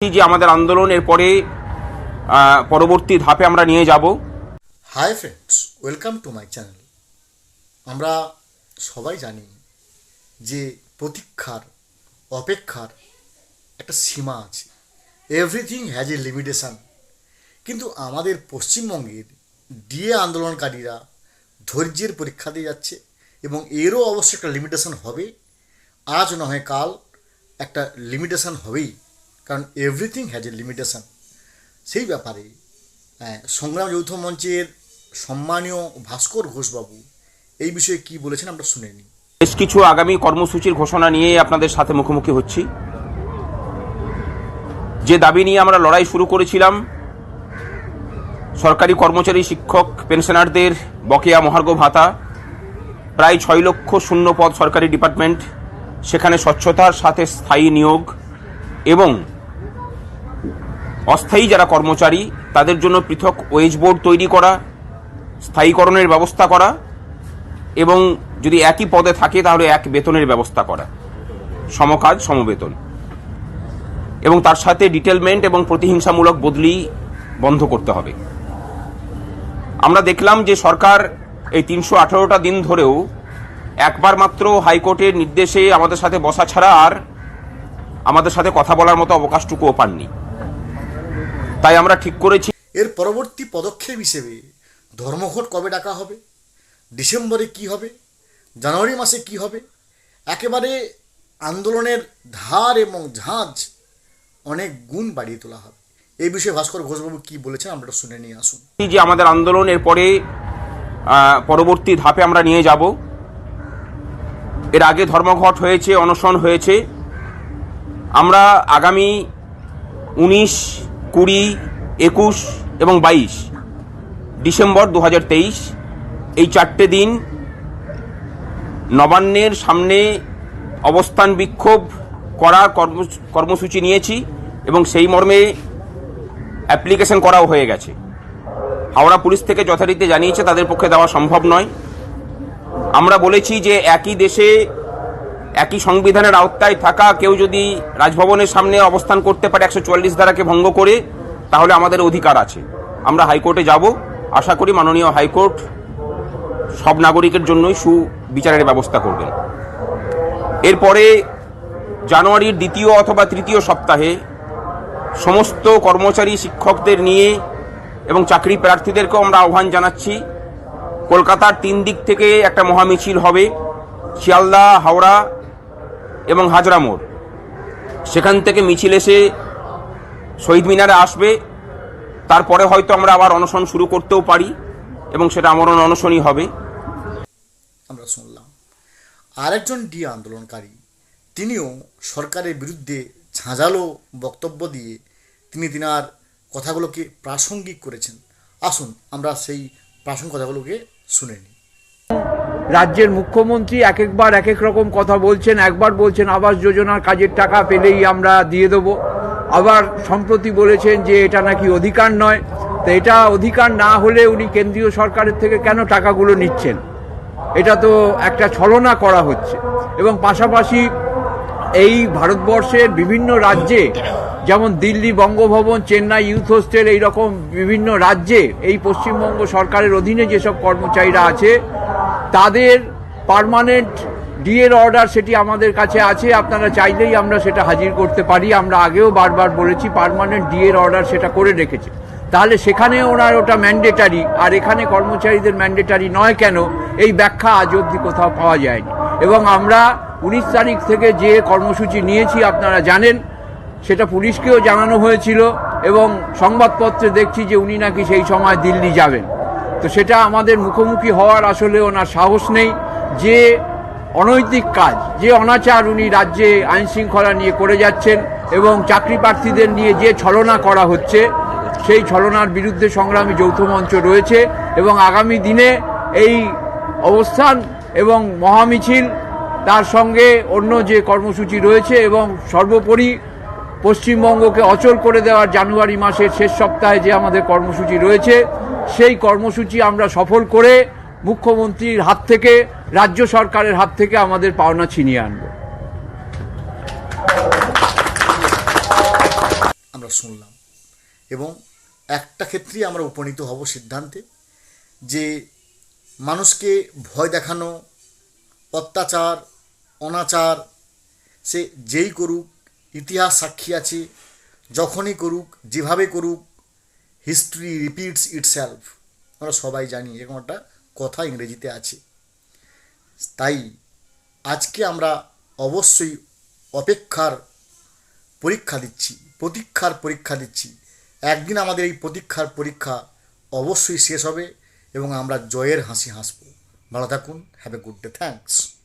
যে আমাদের আন্দোলনের পরে আহ, পরবর্তী ধাপে আমরা নিয়ে যাব। Hi friends welcome to my channel আমরা সবাই জানি যে প্রতীক্ষার অপেক্ষার একটা সীমা আছে। এভরিথিং হ্যাজ এ লিমিটেশান কিন্তু আমাদের পশ্চিমবঙ্গের ডিএ আন্দোলনকারীরা ধৈর্যের পরীক্ষা দিয়ে যাচ্ছে এবং এরও অবশ্য একটা লিমিটেশন হবে। আজ নয় কাল একটা লিমিটেশন হবেই। কারণ এভরিথিং হ্যাজ এ লিমিটেশন সেই ব্যাপারে হ্যাঁ, সংগ্রাম যৌথ মঞ্চের সম্মানীয় ভাস্কর ঘোষবাবু এই বিষয়ে কি বলেছেন আমরা শুনে নিই। বেশ কিছু আগামী কর্মসূচির ঘোষণা নিয়ে আপনাদের সাথে মুখোমুখি হচ্ছি। যে দাবি নিয়ে আমরা লড়াই শুরু করেছিলাম সরকারি কর্মচারী শিক্ষক পেনশনারদের বকেয়া মহার্ঘ ভাতা প্রায় ছয় লক্ষ শূন্য পদ সরকারি ডিপার্টমেন্ট সেখানে স্বচ্ছতার সাথে স্থায়ী নিয়োগ এবং অস্থায়ী যারা কর্মচারী, তাদের জন্য পৃথক ওয়েজ বোর্ড তৈরি করা, স্থায়ীকরণের ব্যবস্থা করা এবং যদি একই পদে থাকে তাহলে এক বেতনের ব্যবস্থা করা। সমকাজ, সমবেতন। এবং তার সাথে ডিটেলমেন্ট এবং প্রতিহিংসামূলক বদলি বন্ধ করতে হবে। আমরা দেখলাম যে সরকার এই তিনশো আঠারোটা দিন ধরেও একবার মাত্র হাইকোর্টের নির্দেশে আমাদের সাথে বসা ছাড়া আর আমাদের সাথে কথা বলার মতো অবকাশটুকুও পাননি। তাই আমরা ঠিক করেছি। এর পরবর্তী পদক্ষেপ হিসেবে ধর্মঘট কবে ডাকা হবে? ডিসেম্বরে কি হবে? জানুয়ারি মাসে কি হবে? একেবারে আন্দোলনের ধার এবং ঝাঁঝ অনেক গুণ বাড়িয়ে তোলা হবে। এই বিষয়ে ভাস্কর ঘোষবাবু কি বলেছেন আমরা শুনে নিয়ে আসুন। যে আমাদের আন্দোলনের পরে আহ, পরবর্তী ধাপে আমরা নিয়ে যাব। এর আগে ধর্মঘট হয়েছে অনশন হয়েছে। আমরা আগামী উনিশ কুড়ি, একুশ এবং বাইশ। ডিসেম্বর দু হাজার তেইশ, এই চারটে দিন নবান্নের সামনে অবস্থান বিক্ষোভ করার কর্ম- কর্মসূচি নিয়েছি এবং সেই মর্মে অ্যাপ্লিকেশন করাও হয়ে গেছে। হাওড়া পুলিশ থেকে যথারীতি জানিয়েছে, তাদের পক্ষে দেওয়া সম্ভব নয়। আমরা বলেছি যে একই দেশে একই সংবিধানের আওতায় থাকা কেউ যদি রাজভবনের সামনে অবস্থান করতে পারে একশো চুয়াল্লিশ ধারাকে ভঙ্গ করে তাহলে আমাদের অধিকার আছে। আমরা হাইকোর্টে যাব। আশা করি মাননীয় হাইকোর্ট সব নাগরিকের জন্যই সুবিচারের ব্যবস্থা করবেন। এরপরে জানুয়ারির দ্বিতীয় অথবা তৃতীয় সপ্তাহে সমস্ত কর্মচারী, শিক্ষকদের নিয়ে এবং চাকরি প্রার্থীদেরকেও আমরা আহ্বান জানাচ্ছি। কলকাতার তিন দিক থেকে একটা মহামিছিল হবে, শিয়ালদা, হাওড়া এবং হাজরা মোড়। সেখান থেকে মিছিল এসে শহীদ মিনারে আসবে। তারপরে হয়তো আমরা আবার অনশন শুরু করতেও পারি এবং সেটা আমরণ অনশনই হবে। আমরা শুনলাম। আরেকজন ডি আন্দোলনকারী তিনিও সরকারের বিরুদ্ধে ঝাঁঝালো বক্তব্য দিয়ে তিনি তিনার কথাগুলোকে প্রাসঙ্গিক করেছেন। আসুন আমরা সেই প্রাসঙ্গিক কথাগুলোকে শুনে নিই। রাজ্যের মুখ্যমন্ত্রী এক একবার এক এক রকম কথা বলছেন একবার বলছেন আবাস যোজনার কাজের টাকা পেলেই আমরা দিয়ে দেবো। আবার সম্প্রতি বলেছেন যে এটা নাকি অধিকার নয়। তো এটা অধিকার না হলে উনি কেন্দ্রীয় সরকারের থেকে কেন টাকাগুলো নিচ্ছেন? এটা তো একটা ছলনা করা হচ্ছে। এবং পাশাপাশি এই ভারতবর্ষের বিভিন্ন রাজ্যে, যেমন দিল্লি বঙ্গভবন, চেন্নাই ইউথ হোস্টেল, এইরকম বিভিন্ন রাজ্যে এই পশ্চিমবঙ্গ সরকারের অধীনে যেসব কর্মচারীরা আছে, তাদের পার্মানেন্ট ডিএর অর্ডার সেটি আমাদের কাছে আছে, আপনারা চাইলেই আমরা সেটা হাজির করতে পারি। আমরা আগেও বারবার বলেছি পার্মানেন্ট ডিএর অর্ডার সেটা করে রেখেছে। তাহলে সেখানে ওনার ওটা ম্যান্ডেটারি আর এখানে কর্মচারীদের ম্যান্ডেটারি নয় কেন? এই ব্যাখ্যা আজ অবধি কোথাও পাওয়া যায়নি। এবং আমরা উনিশ তারিখ থেকে যে কর্মসূচি নিয়েছি, আপনারা জানেন, সেটা পুলিশকেও জানানো হয়েছিল এবং সংবাদপত্রে দেখছি যে উনি নাকি সেই সময় দিল্লি যাবেন। তো সেটা আমাদের মুখোমুখি হওয়ার আসলে ওনার সাহস নেই। যে অনৈতিক কাজ। যে অনাচার উনি রাজ্যে আইন শৃঙ্খলা নিয়ে করে যাচ্ছেন এবং চাকরি প্রার্থীদের নিয়ে যে ছলনা করা হচ্ছে, সেই ছলনার বিরুদ্ধে সংগ্রামী যৌথ মঞ্চ রয়েছে এবং আগামী দিনে এই অবস্থান এবং মহামিছিল, তার সঙ্গে অন্য যে কর্মসূচি রয়েছে এবং সর্বোপরি পশ্চিমবঙ্গকে অচল করে দেওয়ার জানুয়ারি মাসের শেষ সপ্তাহে যে আমাদের কর্মসূচি রয়েছে, সেই কর্মসূচি আমরা সফল করে মুখ্যমন্ত্রীর হাত থেকে, রাজ্য সরকারের হাত থেকে আমাদের পাওনা ছিনিয়ে আনব। আমরা শুনলাম। এবং একটা ক্ষেত্রেই আমরা উপনীত হব সিদ্ধান্তে যে মানুষকে ভয় দেখানো, অত্যাচার, অনাচার, সে যেই করুক, ইতিহাস সাক্ষী আছে, যখনই করুক, যেভাবে করুক হিস্ট্রি রিপিটস ইটসেলফ আমরা সবাই জানি, এরকম একটা কথা ইংরেজিতে আছে। তাই আজকে আমরা অবশ্যই অপেক্ষার পরীক্ষা দিচ্ছি, প্রতীক্ষার পরীক্ষা দিচ্ছি। একদিন আমাদের এই প্রতীক্ষার পরীক্ষা অবশ্যই শেষ হবে এবং আমরা জয়ের হাসি হাসব। ভালো থাকুন have a good day thanks